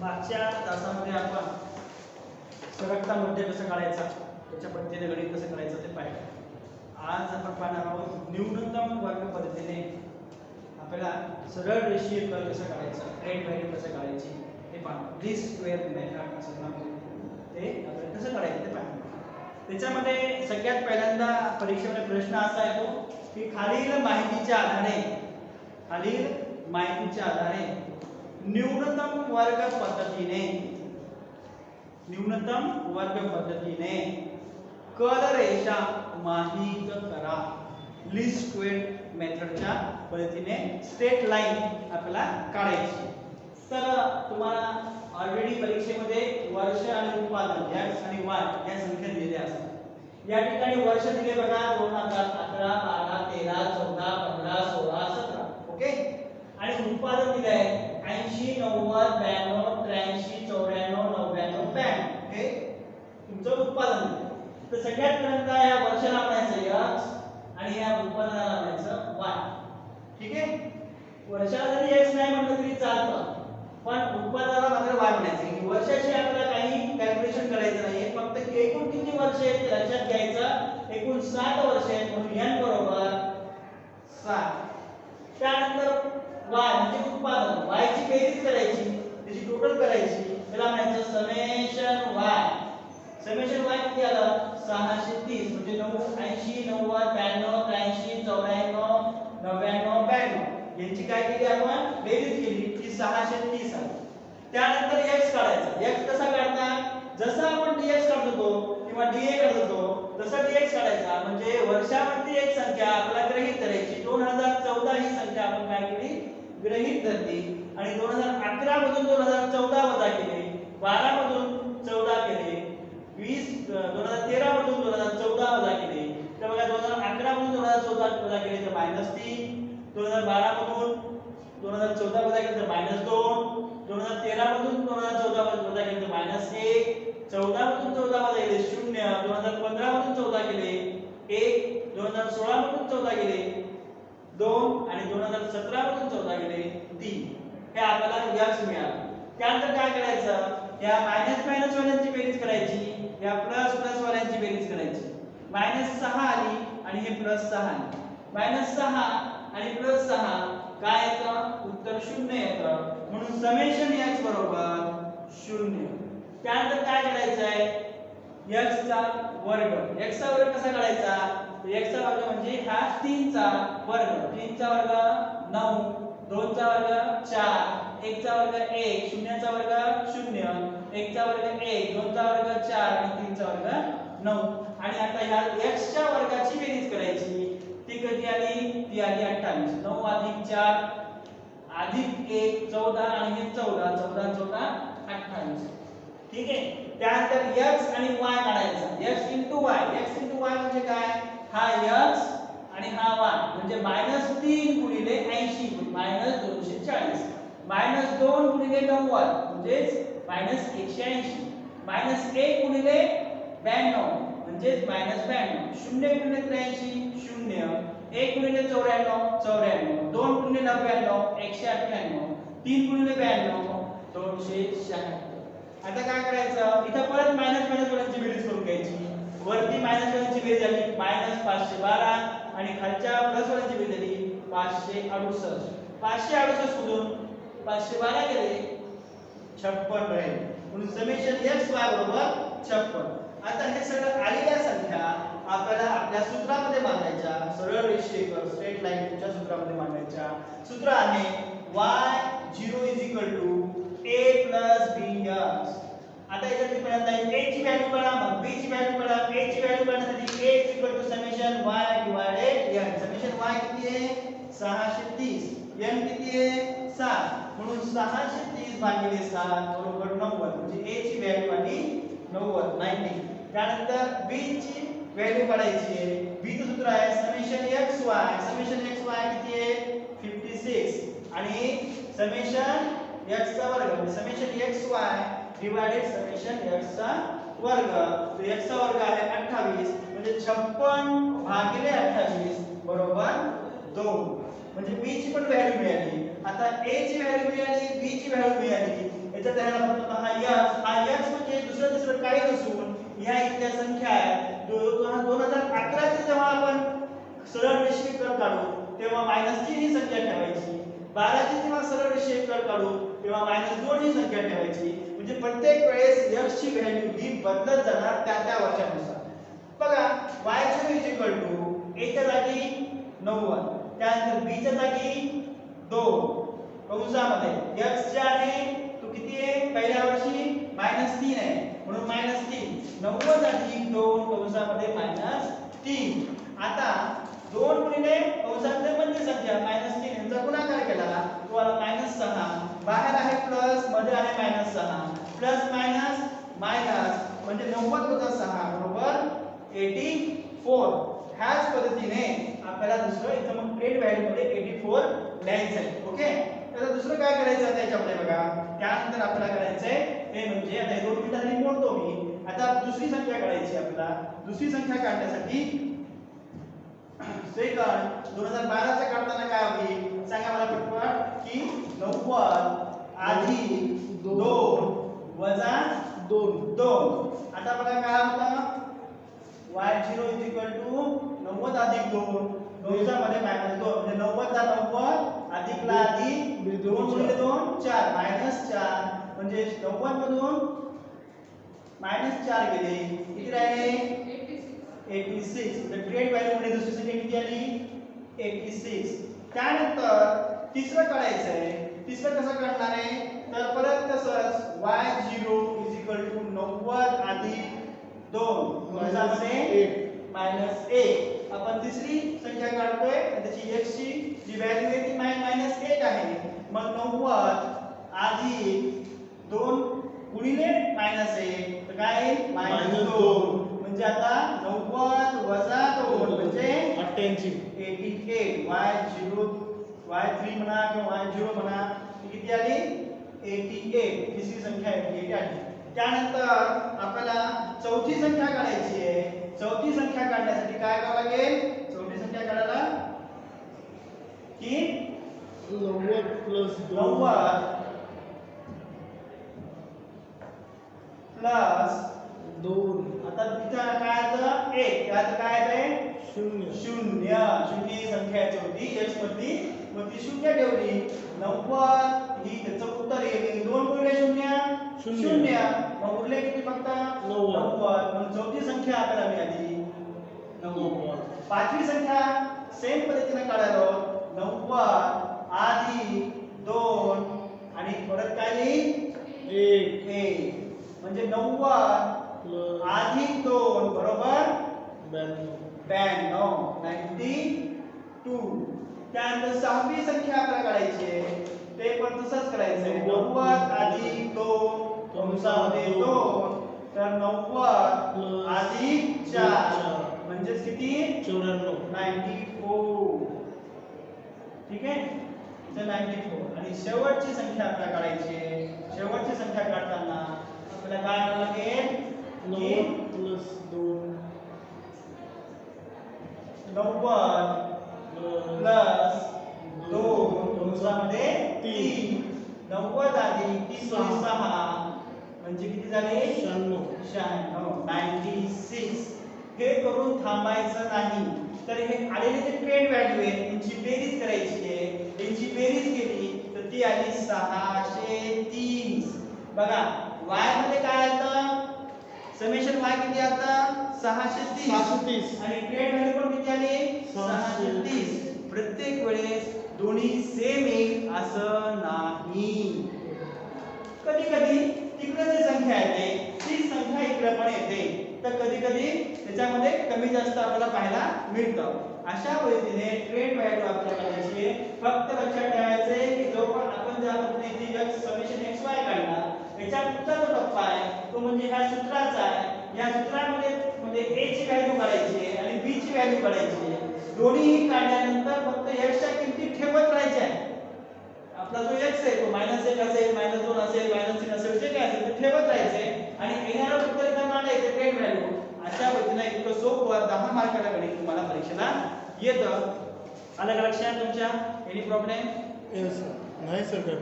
मागच्या तासामध्ये आपण सरकता मध्य कसं काढायचा त्याच्या पद्धतीने गणित कसं करायचं ते पाहिलं. आज आपण पाहणार आहोत न्यूनतम वर्ग पद्धतीने आपल्याला सरळ रेषीय कल कसं काढायचं रेट व्हॅल्यू कसं काढायची ते पाहणार लिस्ट स्क्वेअर मेथड असं नाव ते आपल्याला कसं काढायचं ते पाहणार त्याच्यामध्ये सगळ्यात पहिल्यांदा परीक्षेमध्ये प्रश्न असा येतो की खालील माहितीच्या आधारे खालील माहितीच्या आधारे न्यूनतम वर्ग पद्धतीने न्यूनतम वर्ग पद्धतीने कल रेषा माहीत करा. लिस्ट स्क्वेअर मेथडच्या पद्धतीने स्ट्रेट लाईन आपल्याला काढायची. तर तुम्हाला ऑलरेडी परीक्षेमध्ये वर्ष आणि उत्पादन एक्स आणि वाय या संख्या दिलेल्या असतात. या ठिकाणी वर्ष दिले बघा दोन हजार अकरा बारा तेरा चौदा पंधरा सोळा सतरा. ओके आणि उत्पादन दिले आहे? ऐंशी नव्वद ब्याण्णव त्र्याऐंशी चौऱ्याण्णव नव्याण्णव ब्याण्णव. हे तुमचं उत्पादन. तर सगळ्यात पर्यंत या वर्षाला म्हणायचं यक्स आणि या उत्पादनाला म्हणायचं वाय. ठीक आहे? वर्षाला जरी एक्स नाही म्हटलं तरी चालतं. पण उत्पादनाला मात्र वाय म्हणायचं. की वर्षाची आपल्याला काही कॅल्क्युलेशन करायचं नाही फक्त एकूण किती वर्ष आहेत ते लक्षात घ्यायचं. एकूण सात वर्ष आहेत म्हणून एन बरोबर सात त्यानंतर वाय म्हणजे उत्पादन y ची बेरीज करायची? त्याची टोटल करायची. त्याला म्हणायचं समेशन वाय समेशन वाय किती आलं? सहाशे तीस. म्हणजे नऊ ऐंशी नव्वद ब्याण्णव त्र्याऐंशी चौऱ्याण्णव नव्याण्णव ब्याण्णव. यांची काय केली आपण? बेरीज केली. की सहाशे तीस त्यानंतर एक्स काढायचं. एक्स कसा काढता? जसा आपण डीएक्स काढत होतो किंवा डीए काढत होतो तसा डीएक्स काढायचा. म्हणजे वर्षावरती एक संख्या आपल्याला ग्रहित करायची. दोन हजार चौदा ही संख्या आपण काय केली? ग्रहित धरली आणि दोन हजार अकरा मधून दोन हजार चौदा वजा केले बारा मधून चौदा केले वीस दोन हजार तेरा मधून दोन हजार चौदा वजा केले तर बघा दोन हजार अकरा मधून दोन हजार चौदा वजा केले तर मायनस तीन दोन हजार बारा मधून दोन हजार चौदा वजा केले तर मायनस दोन दोन हजार तेरा मधून दोन हजार चौदा वजा केले तर मायनस एक चौदा मधून चौदा वजा केले शून्य दोन हजार पंधरा मधून चौदा केले एक दोन हजार सोळा मधून चौदा केले दोन आणि 2017 मधून चौदा गेले तीन. हे आपल्याला यक्ष मिळालं. त्यानंतर काय करायचं? या मायनस मायनस वाल्यांची बेरीज करायची. या प्लस प्लस वाल्यांची बेरीज करायची. मायनस सहा आली आणि हे प्लस सहा आली. मायनस सहा आणि प्लस सहा काय येतं? उत्तर शून्य येतं. म्हणून समेशन x बरोबर शून्य. त्यानंतर काय करायचं आहे x चा वर्ग. X चा वर्ग कसा काढायचा? तर x चा वर्ग म्हणजे हा 3 चा वर्ग. 3 चा वर्ग 9 2 चा वर्ग 4 1 चा वर्ग 1 0 चा वर्ग 0 1 चा वर्ग 1 2 चा वर्ग 4 आणि 3 चा वर्ग 9 आणि आता ह्या x च्या वर्गाची बेरीज करायची. ती कधी आली? ती आली 28 9 अधिक 4 अधिक 1 14 आणि हे 14 14 14 28 ठीक आहे? त्यानंतर x आणि y काढायचा. x y x y म्हणजे काय? हा x आणि हा y म्हणजे मायनस तीन गुणिले ऐंशी. म्हणजे मायनस दोनशे चाळीस. मायनस दोन गुणिले नव्वद. म्हणजेच मायनस एकशे ऐंशी. मायनस एक गुणिले ब्याण्णव. म्हणजेच मायनस ब्याण्णव. शून्य गुणिले त्र्याऐंशी शून्य. एक गुणिले चौऱ्याण्णव चौऱ्याण्णव. दोन गुणिले नव्याण्णव एकशे अठ्ठ्याण्णव. तीन गुणिले ब्याण्णव. आता काय करायचं? इथं परत मायनस मायनस वाल्यांची बेरीज करून घ्यायची. वरती मायनस वाल्यांची बेरीज झाली मायनस पाचशे बारा आणि खालच्या प्लस वाल्यांची बेरीज झाली पाचशे अडुसष्ट. पाचशे अडुसष्ट मधून पाचशे बारा गेले छप्पन राहील म्हणून समेशन एक्स वाय बरोबर छप्पन. आता हे सगळं आलेल्या संख्या आपल्याला आपल्या सूत्रामध्ये मांडायच्या. सरळ रेषेवर स्ट्रेट लाईनच्या सूत्रामध्ये मांडायच्या. सूत्र आहे y zero is equal to a plus b x आता याच्यात पहिल्यांदा a ची व्हॅल्यू काढा मग b ची व्हॅल्यू काढा a ची व्हॅल्यू काढण्यासाठी a is equal to summation y divided n. Summation y किती आहे? 630 n किती आहे? 7 म्हणून 630 भागिले सात बरोबर 90 म्हणजे a ची व्हॅल्यू आली 90 90 त्यानंतर b ची व्हॅल्यू काढायची आहे. B चं सूत्र आहे समेशन xy समेशन वाय किती आहे? 56 आणि समेशन x का वर्ग. म्हणजे summation y divided summation x चा वर्ग. तो x चा वर्ग आहे 28 म्हणजे 56 भागिले 28 बरोबर 2 म्हणजे b ची पण व्हॅल्यू मिळाली. आता a ची व्हॅल्यू मिळाली b ची व्हॅल्यू मिळाली. याच्यात त्याला फक्त हा यक्स हा यक्स म्हणजे दुसरं दुसरं काही नसून ह्या इथल्या संख्या आहे. दोन हजार अकराचे जेव्हा आपण सरळ रेषीय कर काढू तेव्हा मायनस ही संख्या ठेवायची. बाराची जेव्हा सरळ रेषीय कर काढू किंवा मायनस दोन ही संख्या ठेवायची. म्हणजे प्रत्येक वेळेस x ची व्हॅल्यू ही बदलत जाणार त्या त्या वर्षानुसार. बघा वाय ची इज इक्वल टू a च्या जागी 90 त्यानंतर बी च्या जागी दोन. कंसामध्ये x जे आहे तो किती आहे? पहिल्या वर्षी मायनस तीन आहे. म्हणून -3 90 अधिक दोन कंसामध्ये -3 आता दोन गुणिले कंसामध्ये मध्य संख्या? मायनस तीन. यांचा गुणाकार केला तुम्हाला -6 बाहेर आहे प्लसमध्ये आहे -6 प्लस मायनस मायनस म्हणजे 90 वजा सहा बरोबर? 84 ह्याच पद्धतीने आपल्याला दुसरं इथं मग प्लेट व्हॅल्यू मध्ये 84 लिहायचं आहे ओके तर दुसरं काय करायचं आता याच्यामध्ये बघा? त्यानंतर आपल्याला करायचंय ते म्हणजे आता दोन मिनिटांनी मोडतो मी. आता दुसरी संख्या काढायची आपल्याला. दुसरी संख्या काढण्यासाठी सेकंड दोन हजार बाराचा काढताना काय होईल सांगा मला पटपट की 90 अधिक 2 वजा दोन. 2 आता बघा काय होतं? Y0 is equal to 90 अधिक 2 कंसामध्ये मायनस 2 म्हणजे 90 चा 90 अधिक ला अधिक 2 गुणिले 2 4 मायनस 4 म्हणजे 90 मधून मायनस 4 गेले. किती राहिले? 86 म्हणजे ग्रेड व्हॅल्यू मध्ये दुसरी संख्या किती आली? 86 त्यानंतर तिसरं काढायचं आहे तिसरं कसं काढणार आहे? तर परत तसंच y0 is equal to 90 अधिक 2 कंसामध्ये मायनस 1 आपण तिसरी संख्या काढतोय त्याची x ची जी व्हॅल्यू आहे ती मायनस 1 आहे. मग 90 अधिक 2 गुणिले मायनस 1 तर काय मायनस Minus 2 दोन. म्हणजे आता 90 वजा 2 म्हणजे अठ्ठ्याऐंशी. 88 y0 y3 म्हणा किंवा y0 म्हणा ती किती आली 88 तिसरी संख्या 88 आली त्यानंतर आपल्याला चौथी संख्या काढायची आहे. चौथी संख्या काढण्यासाठी काय करावं लागेल? चौथी संख्या काढायला की नव्वद प्लस 90 प्लस दोन. आता तिथं काय आलं? 1 त्यात काय आलंय? शून्य. शून्य. शून्य संख्या होती यश मधली मग ती शून्य ठेवली. नव्वद ही त्याचं उत्तर येईल दोन गुणिले शून्य? शून्य. मग उरले किती फक्त? नव्वद. मग चौथी संख्या आपल्याला मिळाली. नव्वद. नव्वद पाचवी संख्या सेम पद्धतीने काढायला नव्वद आधी दोन आणि परत काय लिही एक. एक. म्हणजे नव्वद अधिक दोन बरोबर? ब्याण्णव. ब्याण्णव. Ninety two. त्यानंतर सहावी संख्या आपल्याला काढायची आहे. ते पण तसंच करायचंय. नव्वद अधिक दोन कंसामध्ये दोन तर नव्वद अधिक चार. म्हणजेच किती? चौऱ्याण्णव. Ninety four. ठीक आहे? Ninety four. आणि शेवटची संख्या आपल्याला काढायची आहे. शेवटची संख्या काढताना आपल्याला काय करावं लागेल प्लस दोन. नव्वद प्लस दोन कंसामध्ये तीन. नव्वद अधिक सहा. दोन्ही सहा. म्हणजे किती झाले? शहाण्णव. शहाण्णव. नाईन्टी सिक्स हे करून थांबायचं नाही. तर हे आलेले जे ट्रेंड व्हॅल्यू आहे यांची बेरीज करायची आहे. यांची बेरीज केली तर ती आली सहाशे तीस. बघा y मध्ये काय आलं? समेशन y किती आता? सहाशे तीस. सहाशे तीस. आणि ट्रेंड व्हॅल्यू पण किती आली? सहाशे. 630 प्रत्येक वेळेस दोन्ही सेम येईल असं नाही. कधी कधी तिकडे जी संख्या येते ती संख्या इकडे पण येते. तर कधी कधी त्याच्यामध्ये कमी जास्त आपल्याला पाहायला मिळतं. अशा पद्धतीने ट्रेंड व्हॅल्यू आहे. फक्त लक्षात ठेवायचं की जो पण आपण ज्या पद्धतीने समेशन x y काढला याच्या पुढचा जो टप्पा आहे तो म्हणजे ह्या सूत्राचा आहे. या सूत्रामध्ये म्हणजे ए ची व्हॅल्यू काढायची आहे आणि बी ची व्हॅल्यू काढायची आहे. दोन्हीही काढल्यानंतर फक्त एक्सच्या किमती ठेवत राहायच्या आहे आपला जो एक्स आहे तो मायनस एक असेल मायनस दोन असेल मायनस तीन असेल जे काय असेल ते ठेवत राहायचे आणि येणारा उत्तर इथं मांडायचं टेन व्हॅल्यू अशा पद्धतीने इतकं सोपं दहा मार्काला गणित तुम्हाला परीक्षेला येतं. आलं का लक्षात तुमच्या? एनी प्रॉब्लेम नाही सर काय